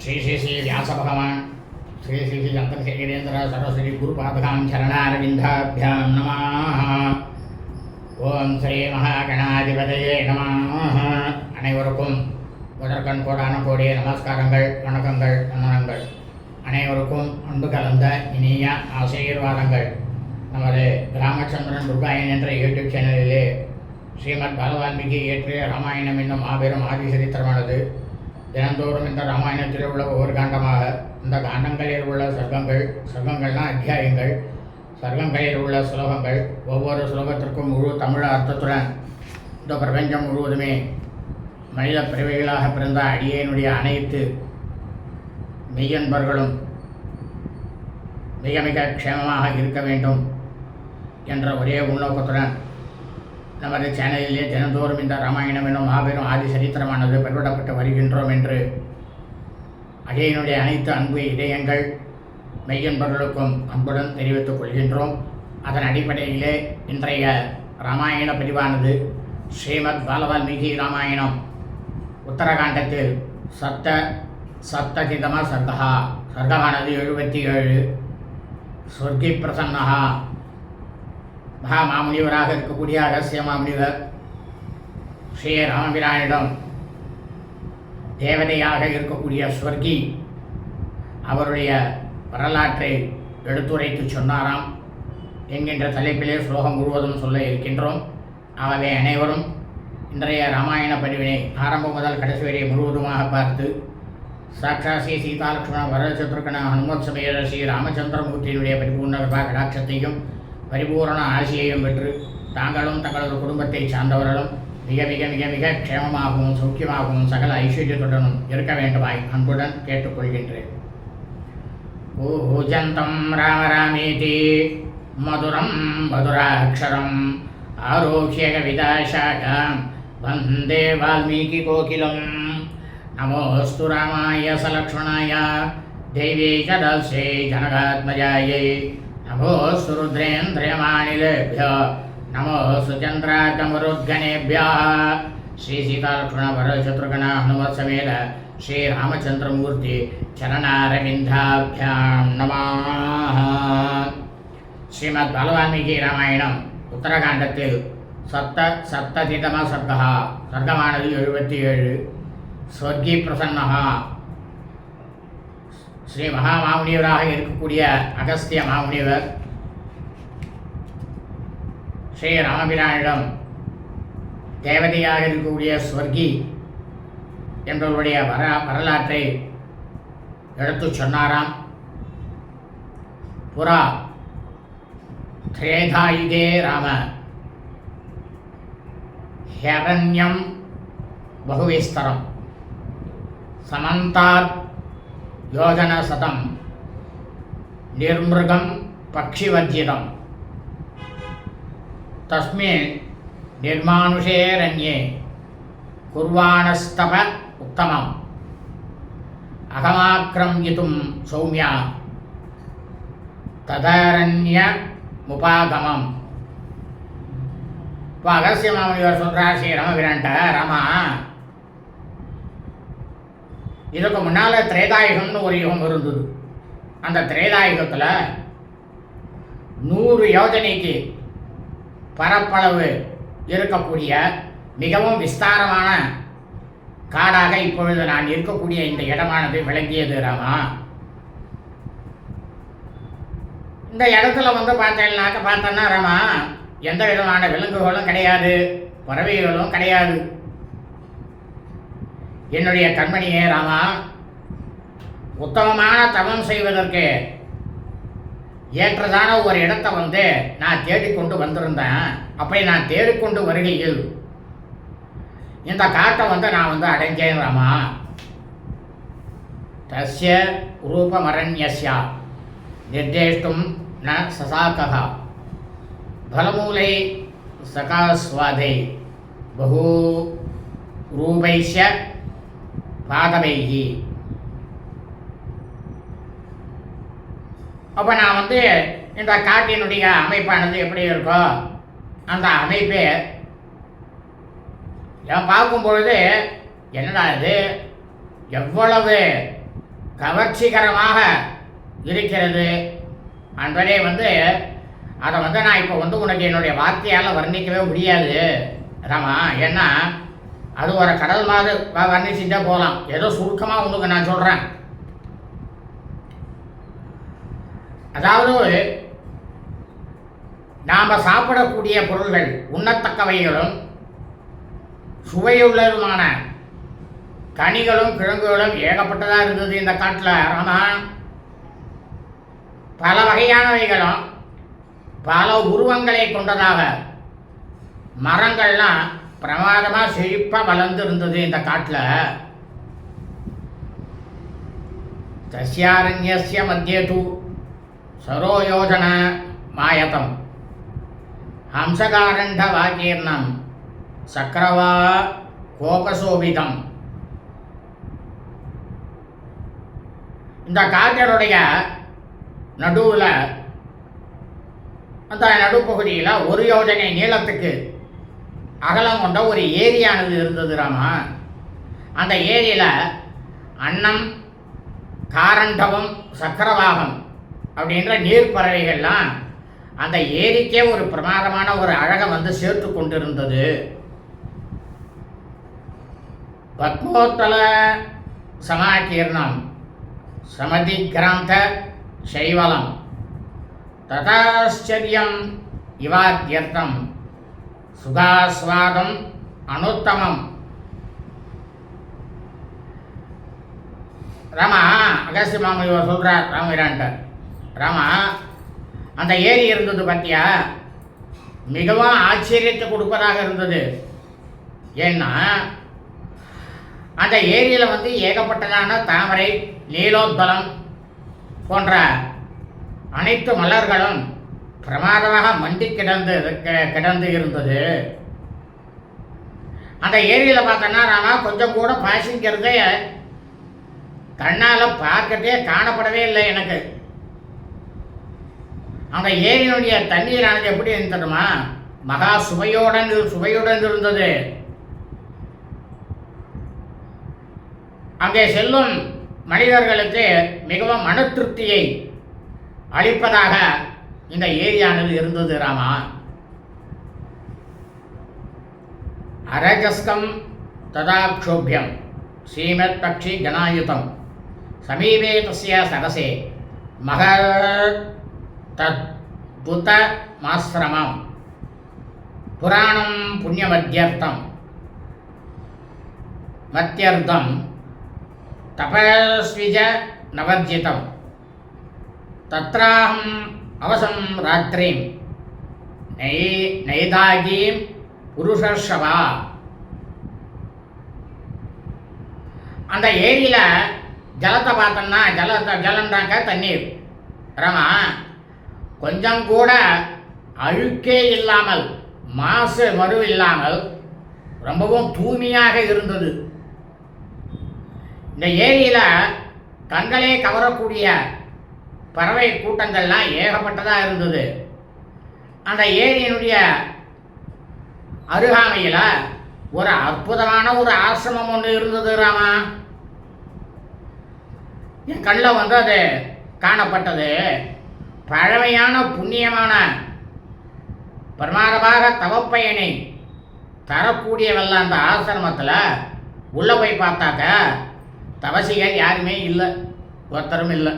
ஸ்ரீ ஸ்ரீ ஸ்ரீ வியாச பகவான் ஸ்ரீ ஸ்ரீ ஸ்ரீ சந்திரசேகரேந்திர சரஸ்வதி குருபாபதாம் சரணாரவிந்தாபியாம் நமா ஓம் ஸ்ரீ மகாகணாதிபதியே நமா அனைவருக்கும் முதற்கண் கோடான கோடிய நமஸ்காரங்கள் வணக்கங்கள் வந்தனங்கள் அனைவருக்கும் அன்பு கலந்த இனிய ஆசீர்வாதங்கள். நமது ராமச்சந்திரன் துர்காயன் என்ற யூடியூப் சேனலிலே ஸ்ரீமத் பகவான்மிக்கு இயற்றிய ராமாயணம் என்னும் மாபெரும் ஆதிசரித்திரமானது தினந்தோறும் இந்த ராமாயணத்தில் உள்ள ஒவ்வொரு காண்டமாக. இந்த காண்டங்களில் உள்ள சர்க்கங்கள் சர்க்கங்கள்னா அத்தியாயங்கள். சர்க்கங்களில் உள்ள ஸ்லோகங்கள் ஒவ்வொரு ஸ்லோகத்திற்கும் முழு தமிழ் அர்த்தத்துடன் இந்த பிரபஞ்சம் முழுவதுமே மனித பிறவைகளாக பிறந்த அடியேனுடைய அனைத்து மெய்யன்பர்களும் மிக மிக க்ஷேமமாக இருக்க வேண்டும் என்ற ஒரே உள்நோக்கத்துடன் நமது சேனலிலே தினந்தோறும் இந்த ராமாயணம் என்னும் மாபெரும் ஆதி சரித்திரமானது பெருவிடப்பட்டு வருகின்றோம் என்று அஜயனுடைய அனைத்து அன்பு இதயங்கள் மெய்யன்பர்களுக்கும் அன்புடன் தெரிவித்துக் கொள்கின்றோம். அதன் அடிப்படையிலே இன்றைய ராமாயண பதிவானது ஸ்ரீமத் பாலவால்மீகி ராமாயணம். உத்தரகாண்டத்தில் சப்த சப்ததிதம சர்க்கா சர்தமானது எழுபத்தி ஏழு. சொர்க்கி பிரசன்னகா மகாமாமுனிவராக இருக்கக்கூடிய அகசிய மாமுனிவர் ஸ்ரீ ராமபிரானிடம் தேவதையாக இருக்கக்கூடிய ஸ்வர்கி அவருடைய வரலாற்றை எடுத்துரைத்து சொன்னாராம் என்கின்ற தலைப்பிலே ஸ்லோகம் முழுவதும் சொல்ல இருக்கின்றோம். ஆகவே அனைவரும் இன்றைய ராமாயண பதிவினை ஆரம்பம் முதல் கடைசி வரை முழுவதுமாக பார்த்து சாட்சா ஸ்ரீ சீதாலட்சுமண வரதசத்ருக்கண ஹனுமத் சமய ஸ்ரீ ராமச்சந்திரமூர்த்தியினுடைய பரிபூர்ண கடாட்சத்தையும் பரிபூரண ஆசியையும் பெற்று தாங்களும் தங்களது குடும்பத்தை சார்ந்தவர்களும் மிக மிக மிக மிக க்ஷேமமாகவும் சௌக்கியமாகவும் சகல ஐஸ்வர்யத்துடனும் இருக்க வேண்டுமாய் அன்புடன் கேட்டுக்கொள்கின்றேன். பூஜந்தம் ராம ராமேதி மதுரம் மதுராட்சரம் ஆரோக்கிய கவிதாசாகாம் வந்தே வால்மீகி கோகிலம். நமோஸ்து ராமாய சலக்ஷ்மணாய నమో సురుద్రేంద్రియమాణిలేభ్య నమో సుచంద్రాకమరుద్గణేభ్య శ్రీ సీతాలక్ష్మణ వరశత్రుఘ్న హనుమత్ సమేత చరణారవిందాభ్యాం నమా. శ్రీమద్ బాలవాల్మీకి రామాయణం ఉత్తరాఖండత్తేదు సప్త సప్తతితమ సర్గ సర్గమానది ఏడు స్వర్గీ ప్రసన్న ஸ்ரீ மகா மாமுனிவராக இருக்கக்கூடிய அகஸ்திய மாமுனிவர் ஸ்ரீ ராமபிரானிடம் தேவதையாக இருக்கக்கூடிய ஸ்வர்கி என்பவருடைய வர வரலாற்றை எடுத்து சொன்னாராம். புறா திரேதாயுகே ராம. ஹிரண்யம் பகுவிஸ்தரம். சமந்தாத் யோஜனசதம் நிர்மிருகம் பக்ஷிவர்ஜிதம் தஸ்மின் நிர்மானுஷேரண்யே குர்வாணஸ்தப உத்தமம். அகமாக்கிரமியும் சௌமியா. ததாரண்ய முபாகமம். இப்போ அகசிய மாமனிவர் சொல்கிறார் ஸ்ரீ ரமபிரான்ட்ட ராமா இதுக்கு முன்னால் திரேதாயுகம்னு ஒரு யுகம் இருந்தது. அந்த திரேதாயுகத்தில் நூறு யோஜனைக்கு பரப்பளவு இருக்கக்கூடிய மிகவும் விஸ்தாரமான காடாக இப்பொழுது நான் இருக்கக்கூடிய இந்த இடமானது விளங்கியது ராமா. இந்த இடத்துல வந்து பார்த்தேன்னாக்க பார்த்தோன்னா ராமா எந்த விதமான விலங்குகளும் கிடையாது பறவைகளும் கிடையாது. என்னுடைய கண்மணியே ராமா உத்தமமான தவம் செய்வதற்கு ஏற்றதான ஒரு இடத்தை வந்து நான் தேடிக்கொண்டு வந்திருந்தேன். அப்படி நான் தேடிக்கொண்டு வருகையில் இந்த காட்டை வந்து நான் வந்து அடைஞ்சேன் ராமா. தஸ்ய ரூபமரண்யஸ்யா நிர்தேஷ்டும் ந சசாக்கா. பலமூலை சகாஸ்வாதை பகு ரூபைஷ பாதவைகி அப்போ நான் வந்து இந்த காட்டினுடைய அமைப்பானது எப்படி இருக்கோ அந்த அமைப்பு நான் பார்க்கும் பொழுது என்னடா இது? எவ்வளவு கவர்ச்சிகரமாக இருக்கிறது? என்பதே வந்து அதை வந்து நான் இப்போ வந்து உனக்கு என்னுடைய வார்த்தையால் வர்ணிக்கவே முடியாது ராமா. ஏன்னா அது ஒரு கடல் மாதிரி வர்ணிச்சுட்டே போகலாம் ஏதோ சுருக்கமாக உங்களுக்கு நான் சொல்கிறேன் அதாவது நாம் சாப்பிடக்கூடிய பொருள்கள் உண்ணத்தக்கவைகளும் சுவையுள்ளதுமான கனிகளும் கிழங்குகளும் ஏகப்பட்டதாக இருந்தது இந்த காட்டில். ஆனால் பல வகையானவைகளும் பல உருவங்களை கொண்டதாக மரங்கள்லாம் பிரமாதமாக செழிப்பாக வளர்ந்து இருந்தது இந்த காட்டில். தஸ்யாரண்யஸ்ய மத்திய தூ சரோயோஜன மாயதம். ஹம்சகாரண்ட வாக்கீர்ணம் சக்கரவா கோபசோபிதம். இந்த காட்டினுடைய நடுவில் அந்த நடுப்பகுதியில் ஒரு யோஜனை நீளத்துக்கு அகலம் கொண்ட ஒரு ஏரியானது இருந்தது ராமா. அந்த ஏரியில் அன்னம் காரண்டவம் சக்கரவாகம் அப்படின்ற நீர்ப்பறவைகள்லாம் அந்த ஏரிக்கே ஒரு பிரமாதமான ஒரு அழகை வந்து சேர்த்து கொண்டிருந்தது. பத்மோத்தல சமாகீர்ணம் சமதிக்ராந்த சைவலம் ததாச்சரியம் இவாத்தியர்த்தம் சுகாஸ்வாதம் அனுத்தமம். ராமா அகஸ்திய மாமா இவர் சொல்கிறார் ராமவீரான்ட்ட ராமா அந்த ஏரி இருந்தது பார்த்தியா மிகவும் ஆச்சரியத்தை கொடுப்பதாக இருந்தது. ஏன்னா அந்த ஏரியில் வந்து ஏகப்பட்டதான தாமரை நீலோத்பலம் போன்ற அனைத்து மலர்களும் பிரமாதமாக மண்டி கிடந்து கிடந்து இருந்தது. அந்த ஏரியில் பார்த்தோன்னா ராமா கொஞ்சம் கூட பாசிங்கிறதே கண்ணால் பார்க்கட்டே காணப்படவே இல்லை எனக்கு. அந்த ஏரியினுடைய தண்ணீரானது எப்படி இருந்ததுமா மகா சுவையுடன் சுவையுடன் இருந்தது. அங்கே செல்லும் மனிதர்களுக்கு மிகவும் மன திருப்தியை அளிப்பதாக இந்த ஏரியானது இருந்தது ராமா. அரஜஸ்கம் ததா க்ஷோபியம் ஸ்ரீமத் பக்ஷி கணாயுதம் சமீபே தஸ்ய சரசே மகத் தத்புத மாசிரமம் புராணம் புண்ணியமத்தியர்த்தம் மத்தியர்த்தம் தபஸ்விஜ நவர்ஜிதம். தத்ராஹம் அவசம் ராத்திரிம். நை நைதாகீம் புருஷர்ஷவா. அந்த ஏரியில் ஜலத்தை பார்த்தோம்னா ஜலத்தை ஜலம்தாங்க தண்ணீர். ரமா கொஞ்சம் கூட அழுக்கே இல்லாமல் மாசு மறு இல்லாமல் ரொம்பவும் தூய்மையாக இருந்தது. இந்த ஏரியில் கண்களே கவரக்கூடிய பறவை கூட்டங்கள்லாம் ஏகப்பட்டதாக இருந்தது. அந்த ஏரியினுடைய அருகாமையில் ஒரு அற்புதமான ஒரு ஆசிரமம் ஒன்று இருந்தது ராமா. என் கண்ணில் வந்து அது காணப்பட்டது. பழமையான புண்ணியமான பிரமாதமாக தவப்பயனை தரக்கூடியவல்ல அந்த ஆசிரமத்தில் உள்ளே போய் பார்த்தாக்க தவசிகள் யாருமே இல்லை ஒருத்தரும் இல்லை.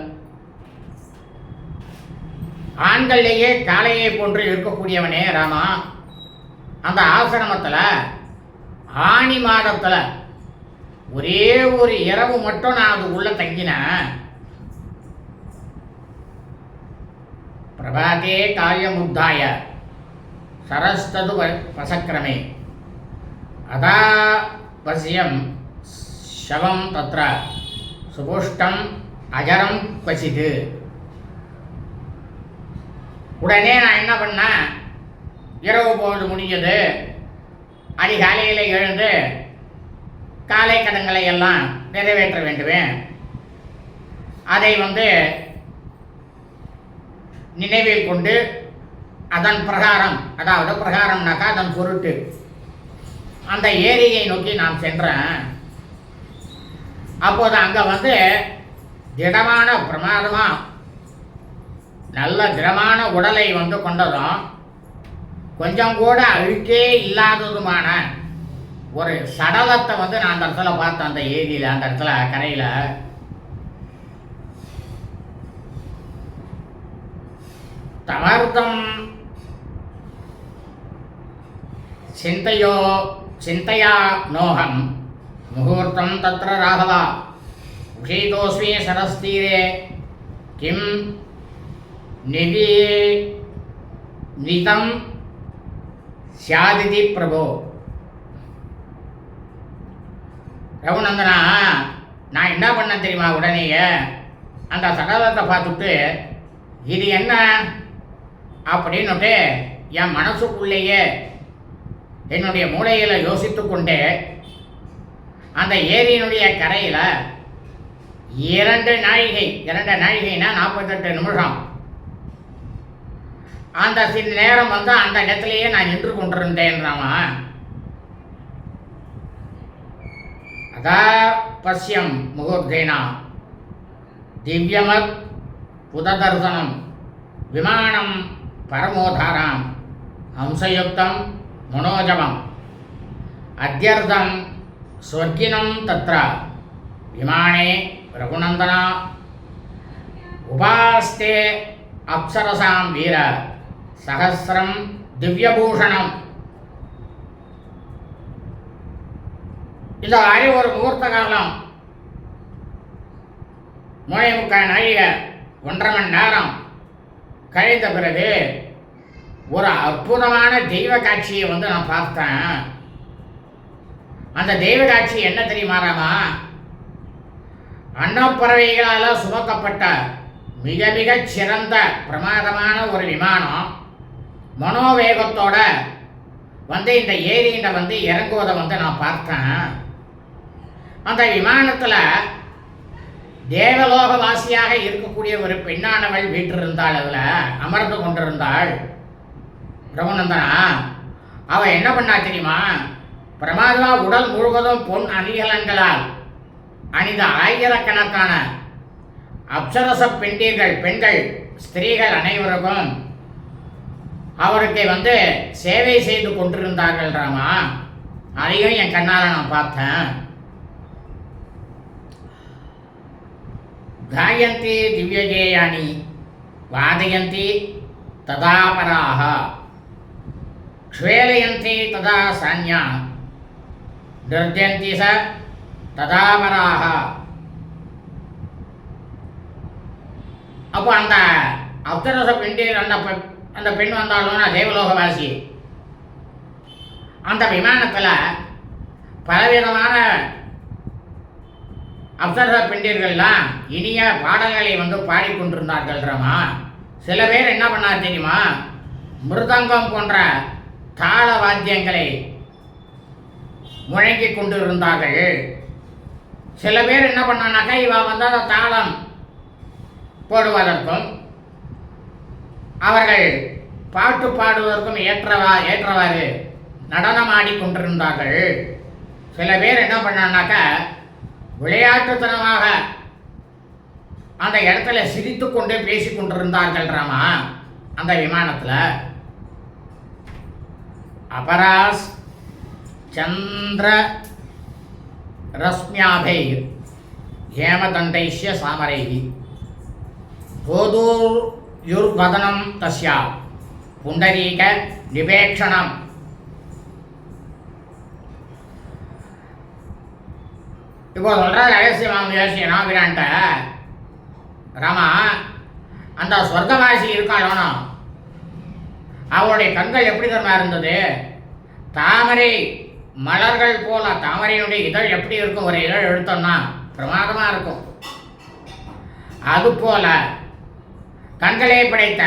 ஆண்கள்லேயே காளையை போன்று இருக்கக்கூடியவனே ராமா. அந்த ஆசிரமத்தில் ஆணி மாதத்தில் ஒரே ஒரு இரவு மட்டும் நான் அது உள்ள தங்கினேன். பிரபாதே காரியமுத்தாய சரஸ்தது வசக்கிரமே. அதா வசியம் சவம் தத்திர சுபுஷ்டம் அஜரம் பசிது உடனே நான் என்ன பண்ணேன்? இரவு பொழுது முடிஞ்சது. அதிகாலையில் எழுந்து காலை கடன்களை எல்லாம் நிறைவேற்ற வேண்டுவேன். அதை வந்து நினைவில் கொண்டு அதன் பிரகாரம் அதாவது பிரகாரம்னாக்கா அதன் பொருட்டு அந்த ஏரியை நோக்கி நான் சென்றேன். அப்போது அங்கே வந்து திடமான பிரமாதமாக நல்ல திடமான உடலை வந்து கொண்டதும் கொஞ்சம் கூட அழுக்கே இல்லாததுமான ஒரு சடலத்தை வந்து நான் அந்த இடத்துல பார்த்தேன் அந்த ஏரியில் அந்த இடத்துல கரையில். தமர்த்தம் சிந்தையோ சிந்தையா நோகம். முகூர்த்தம் தத்திர ராகவா. உஷீதோஸ்மி சரஸ்தீரே. கிம் நிதி நிதம் சியாதிதி பிரபோ ரகுநந்தனா நான் என்ன பண்ணேன் தெரியுமா? உடனேயே அந்த சடலத்தை பார்த்துட்டு இது என்ன அப்படின்னுட்டு என் மனசுக்குள்ளேயே என்னுடைய மூளையில் யோசித்து கொண்டு அந்த ஏரியினுடைய கரையில் இரண்டு நாழிகை இரண்டு நாழிகைனா நாற்பத்தெட்டு நிமிஷம். அந்த சில நேரம் வந்து அந்த இடத்துலயே நான் நின்று கொண்டிருந்தேன்றான் அதா பசியம் முகூர்த்தேனா. திவ்யமத் புததர்சனம். விமானம் பரமோதாராம். அம்சயுக்தம் மனோஜமம். அத்தியர்த்தம் ஸ்வர்கினம் தத்ரா. விமானே ரகுநந்தனா. உபாஸ்தே அப்சரசாம் வீர. சகசிரம் திவ்யபூஷணம். இந்த மாதிரி ஒரு முகூர்த்த காலம். மூணே முக்கால் நாழிகை ஒன்றரை மணி நேரம். கழிந்த பிறகு ஒரு அற்புதமான தெய்வ காட்சியை வந்து நான் பார்த்தேன். அந்த தெய்வ காட்சி என்ன தெரியுமாறாமா அன்னப்பறவைகளால் சுமக்கப்பட்ட மிக மிகச் சிறந்த பிரமாதமான ஒரு விமானம். மனோவேகத்தோட வந்து இந்த ஏரியில் வந்து இறங்குவதை வந்து நான் பார்த்தேன். அந்த விமானத்தில் தேவலோகவாசியாக இருக்கக்கூடிய ஒரு பெண்ணானவள் வீட்டிருந்தாள் அதில் அமர்ந்து கொண்டிருந்தாள். பிரமநந்தனா அவள் என்ன பண்ணா தெரியுமா? பிரமாதா உடல் முழுவதும் பொன் அணிகலன்களால் அணிந்த ஆயிரக்கணக்கான அப்சரச பெண்டீர்கள் பெண்கள் ஸ்திரீகள் அனைவருக்கும் அவருக்கு வந்து சேவை செய்து கொண்டிருந்தார்கள் ராமா. அதையும் என் கண்ணால் நான் பார்த்தேன். காயந்தி திவ்யஜேயானி வாதயந்தி ததாபராக க்ஷேலயந்தி ததா சான்யா. நிர்ஜந்தி ச ததாபராக அப்போ அந்த அப்சரச பெண்டில் அந்த அந்த பெண் வந்தாலும் தேவலோகவாசி அந்த விமானத்தில் பலவிதமான அப்சர பெண்டிர்கள்லாம் இனிய பாடல்களை வந்து பாடிக்கொண்டிருந்தார்கள் ரமா சில பேர் என்ன பண்ணார் தெரியுமா? மிருதங்கம் போன்ற தாள வாத்தியங்களை முழங்கி கொண்டிருந்தார்கள். சில பேர் என்ன பண்ணானாக்கா இவா வந்து அந்த தாளம் போடுவதற்கும் அவர்கள் பாட்டு பாடுவதற்கும் ஏற்றவா ஏற்றவாறு நடனமாடி கொண்டிருந்தார்கள். சில பேர் என்ன பண்ணானாக்கா விளையாட்டுத்தனமாக அந்த இடத்துல சிரித்து கொண்டே பேசி கொண்டிருந்தார்கள் ராமா அந்த விமானத்தில். அபராஸ் சந்திர ரஸ்மியாபை ஹேமதண்டைஷ்ய சாமரைஹி யுர்வதனம் தஸ்யா புண்டரீக நிபேக்ஷணம் இப்போ சொல்கிற ரகசியமாக யோசிக்கணும் அப்படின்ட்ட ராமா அந்த சொர்க்கவாசி இருக்காளோனோ அவளுடைய கண்கள் எப்படி தரமா இருந்தது தாமரை மலர்கள் போல தாமரையினுடைய இதழ் எப்படி இருக்கும் ஒரு இதழ் எடுத்தோம்னா பிரமாதமாக இருக்கும் அதுபோல கண்களை படைத்த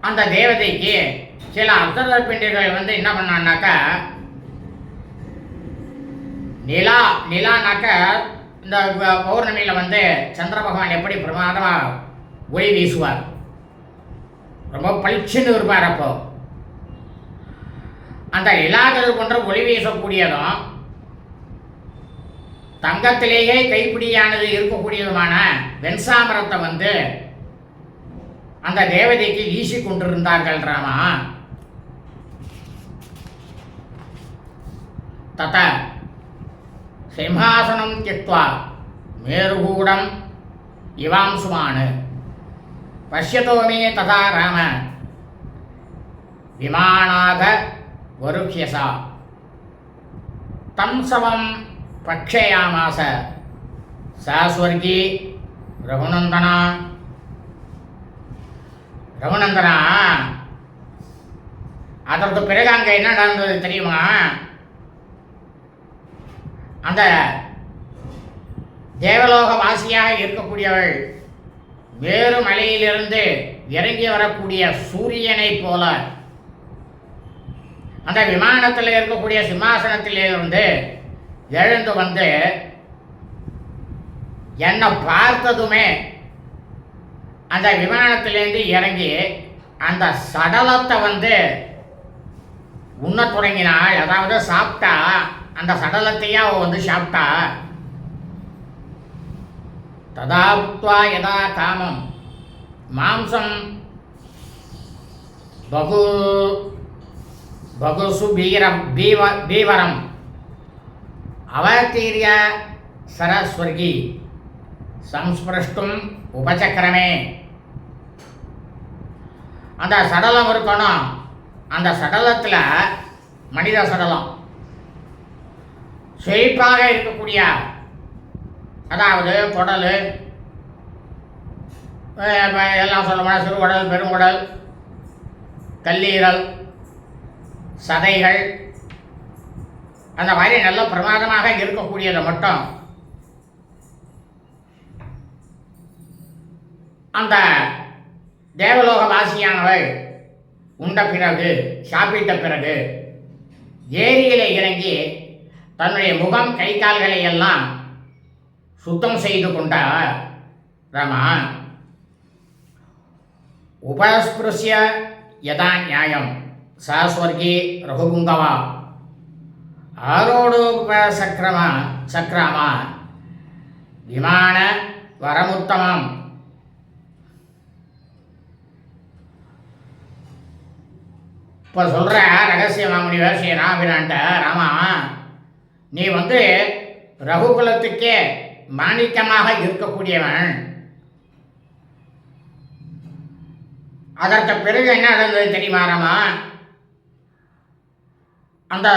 அந்த தேவதைக்கு சில அப்சர பிண்டிகள் வந்து என்ன பண்ணான்னாக்கா நிலா நிலானாக்க இந்த பௌர்ணமியில் வந்து சந்திர பகவான் எப்படி பிரமாதமாக ஒளி வீசுவார்? ரொம்ப பளிச்சுன்னு இருப்பார் அப்போ. அந்த நிலாக்கள் போன்ற ஒளி வீசக்கூடியதும் தங்கத்திலேயே கைப்பிடியானது இருக்கக்கூடியதுமான வெண்சாமரத்தை வந்து அந்த தேவதைக்கு வீசி கொண்டிருந்தார்கள் ராமா. தத சிம்ஹாசனம் தியக்வா மேருகூடம் இவாம்சுமானு. பஷ்யதோ ததா ராம. விமானாக வருக்யசா தம்சவம் பக்ஷயாமாச. சாஸ்வர்கி ரகுநந்தனா? ரகுநந்தனா? அதற்கு பிறகு அங்கே என்ன நடந்தது தெரியுமா? அந்த தேவலோக வாசியாக இருக்கக்கூடியவள் வேறு மலையிலிருந்து இறங்கி வரக்கூடிய சூரியனைப் போல அந்த விமானத்தில் இருக்கக்கூடிய சிம்மாசனத்திலிருந்து எழுந்து வந்து என்னை பார்த்ததுமே அந்த விமானத்திலேருந்து இறங்கி அந்த சடலத்தை வந்து உண்ண தொடங்கினாள் அதாவது சாப்பிட்டா அந்த சடலத்தையே அவள் வந்து சாப்பிட்டா. ததாபுத்வா யதா காமம். மாம்சம் பகு பகுசு பீரம் பீவ பீவரம். அவதீரிய சரஸ்வர்கி. சம்ஸ்பிருஷ்டும் உபசக்கரமே. அந்த சடலம் இருக்கணும். அந்த சடலத்தில் மனித சடலம். செழிப்பாக இருக்கக்கூடிய அதாவது குடல் எல்லாம் சொல்லப்போனால் சிறுகுடல் பெருங்குடல் கல்லீரல் சதைகள் அந்த மாதிரி நல்ல பிரமாதமாக இருக்கக்கூடியதை மட்டும் அந்த தேவலோக வாசியானவர் உண்ட பிறகு சாப்பிட்ட பிறகு ஏரியில் இறங்கி தன்னுடைய முகம் கை கால்களை எல்லாம் சுத்தம் செய்து கொண்டார். ரமா உபஸ்பிருஷ்ய யதா நியாயம் சாஸ்வர்கி ரகுபுங்கவா ஆரோடோபசக்ரமா சக்ராமா விமான வரமுத்தமம். இப்போ சொல்கிற ரகசிய மாமுனிவர் ஸ்ரீ ராமினான்ட்ட ராமா நீ வந்து ரகுகுலத்துக்கே மாணிக்கமாக இருக்கக்கூடியவன். அதற்கு பிறகு என்ன நடந்தது தெரியுமா ராமா? அந்த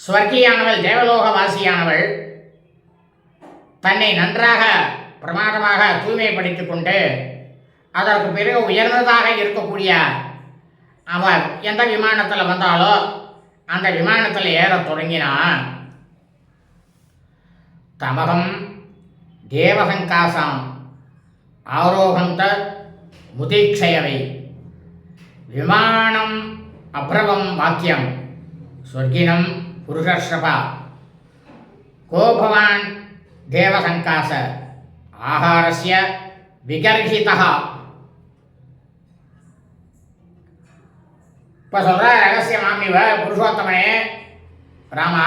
ஸ்வர்கியானவள் தேவலோகவாசியானவள் தன்னை நன்றாக பிரமாதமாக தூய்மைப்படுத்திக் கொண்டு அதற்கு பிறகு உயர்ந்ததாக இருக்கக்கூடிய அவர் எந்த விமானத்தில் வந்தாலோ அந்த விமானத்தில் ஏறத் தொடங்கினான் தமகம் தேவகங்காசாம் ஆரோகந்த முதீட்சயவை விமானம் அப்ரவம் வாக்கியம். சொர்க்கினம் புருஷஸ்ரபா கோபவான் தேவசங்காச. ஆகாரஸ்ய விகர்ஹிதா. இப்போ சொல்கிற ரகசியம் மாமிவ புருஷோத்தமனே? ராமா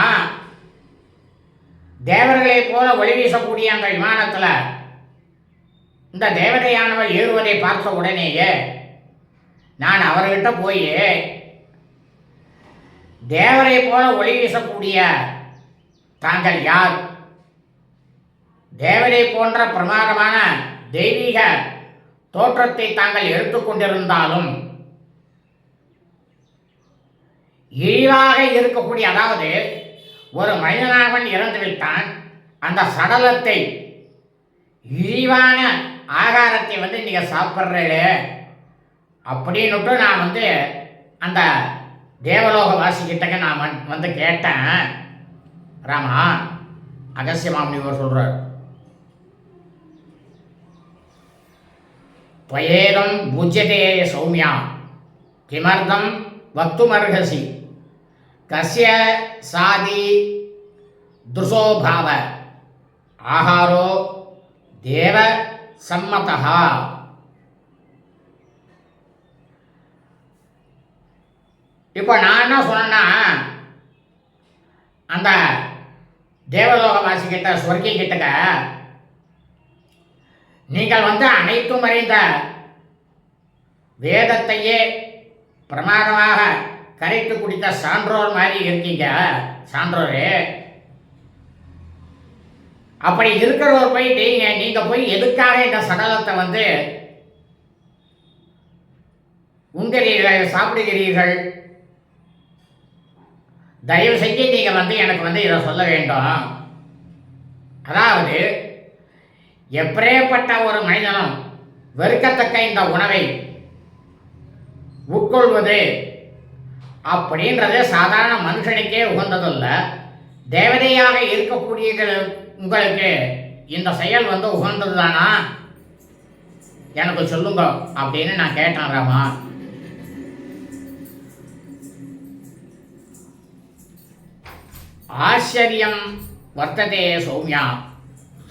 தேவர்களை போல ஒளி வீசக்கூடிய அந்த விமானத்தில் இந்த தேவதையானவர் ஏறுவதை பார்த்த உடனேயே நான் அவர்கிட்ட போய் தேவரை போல ஒளி வீசக்கூடிய தாங்கள் யார்? தேவரை போன்ற பிரமாதமான தெய்வீக தோற்றத்தை தாங்கள் எடுத்துக்கொண்டிருந்தாலும் இழிவாக இருக்கக்கூடிய அதாவது ஒரு மனிதனாகவன் இறந்துவிட்டான் அந்த சடலத்தை இழிவான ஆகாரத்தை வந்து நீங்கள் சாப்பிட்றீங்களே அப்படின்னுட்டு நான் வந்து அந்த தேவலோக வாசிக்கிட்டக்க நான் வந்து கேட்டேன். ராமா அகசியமாமுனிவர் சொல்கிறார் துவயேதம் பூஜ்யதே சௌமியா கிமர்தம் வக்துமர்ஹசி தஸ்ய சாதி துசோபாவ ஆஹாரோ தேவ சம்மதா இப்போ நான் என்ன சொன்னேன்னா அந்த தேவலோகவாசிக்கிட்ட சொர்க்கிக்கிட்டக்க நீங்கள் வந்து அனைத்தும் அறிந்த வேதத்தையே பிரமாதமாக கரைத்து குடித்த சான்றோர் மாதிரி இருக்கீங்க. சான்றோரே. அப்படி இருக்கிறவர் போய் நீங்க நீங்க போய் எதுக்காக இந்த சடலத்தை வந்து உண்கிறீர்கள் சாப்பிடுகிறீர்கள்? தயவு செஞ்சு நீங்க வந்து எனக்கு வந்து இதை சொல்ல வேண்டும். அதாவது எப்பேற்பட்ட ஒரு மனிதனும் வெறுக்கத்தக்க இந்த உணவை உட்கொள்வது அப்படின்றது சாதாரண மனுஷனுக்கே உகந்ததல்ல. தேவதையாக இருக்கக்கூடிய உங்களுக்கு இந்த செயல் வந்து உகந்தது தானா எனக்கு சொல்லுங்க அப்படின்னு நான் கேட்டேன் ராமா. ஆச்சரியம் வர்த்ததே சௌமியா.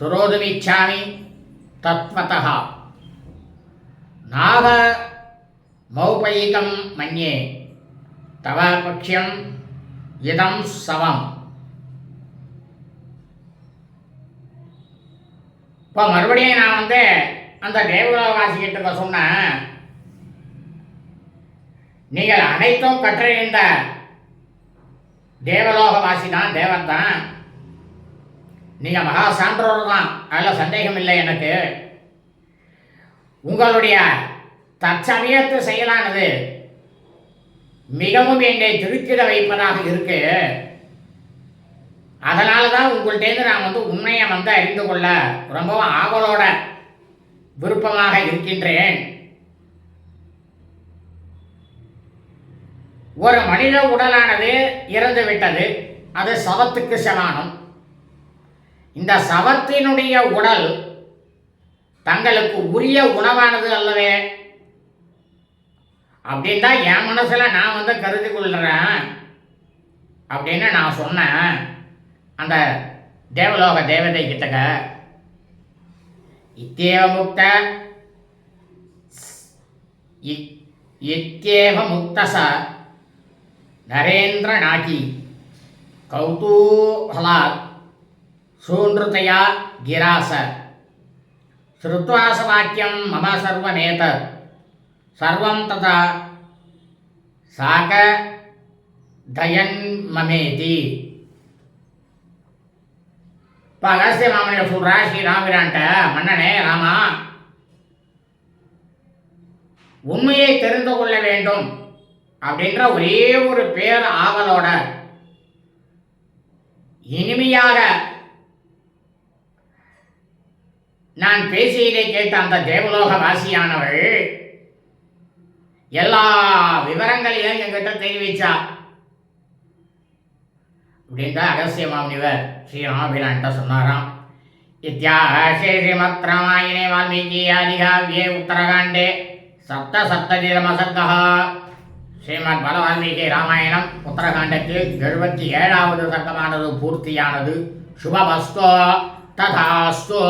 சுரோதுமிச்சாமி தத்வதா நாக மௌபயிகம் மன்யே. தவ இதம் சவம். இப்போ மறுபடியும் நான் வந்து அந்த தேவலோகவாசிகிட்ட சொன்னேன். நீங்கள் அனைத்தும் கற்றறிந்த தேவலோகவாசி தான் தேவன் தான். நீங்கள் மகா சான்றோர் தான் அதில் சந்தேகம் இல்லை எனக்கு. உங்களுடைய தற்சமயத்து செயலானது மிகவும் என்னை திருத்திட வைப்பதாக இருக்கு. அதனால தான் உங்கள்கிட்டேருந்து நான் வந்து உண்மையை வந்து அறிந்து கொள்ள ரொம்பவும் ஆவலோட விருப்பமாக இருக்கின்றேன். ஒரு மனித உடலானது இறந்து விட்டது. அது சவத்துக்கு சமானம். இந்த சவத்தினுடைய உடல் தங்களுக்கு உரிய உணவானது அல்லவே அப்படின்னு தான் என் மனசில் நான் வந்து கருதி கொள்கிறேன் அப்படின்னு நான் சொன்னேன். அந்த தேவலோக தேவதை கிட்டக்க. இத்தேவ முக்த இத்தேவ முக்தச நரேந்திர கௌதூஹலா கௌதூகலாத் சூன்ருதயா கிராச. ஸ்ருத்வாசவாக்கியம் மம சர்வமேதத். சர்வம் ததா சாக தயன்மமேதி இப்போ அகஸ்திய மாமனில் சொல்கிறா ஸ்ரீ ராமிரான்ட்ட மன்னனே ராமா உண்மையை தெரிந்து கொள்ள வேண்டும் அப்படின்ற ஒரே ஒரு பேர் ஆவலோட இனிமையாக நான் பேசியதை கேட்ட அந்த தேவலோக வாசியானவள் எல்லா விவரங்களையும் எங்கிட்ட தெரிவிச்சா? அப்படின்ட்டு அகஸ்திய மாமுனிவர். ஸ்ரீ ராமபிரான்ட்ட சொன்னாராம். இத்தியாசே ஸ்ரீமத் ராமாயணே வால்மீகி ஆதிகாவியே உத்தரகாண்டே சப்த சப்ததிரமசர்கா ஸ்ரீமத் பல வால்மீகி ராமாயணம் உத்தரகாண்டத்தில் எழுபத்தி ஏழாவது சர்க்கமானது பூர்த்தியானது. சுபமஸ்தோ ததாஸ்தோ.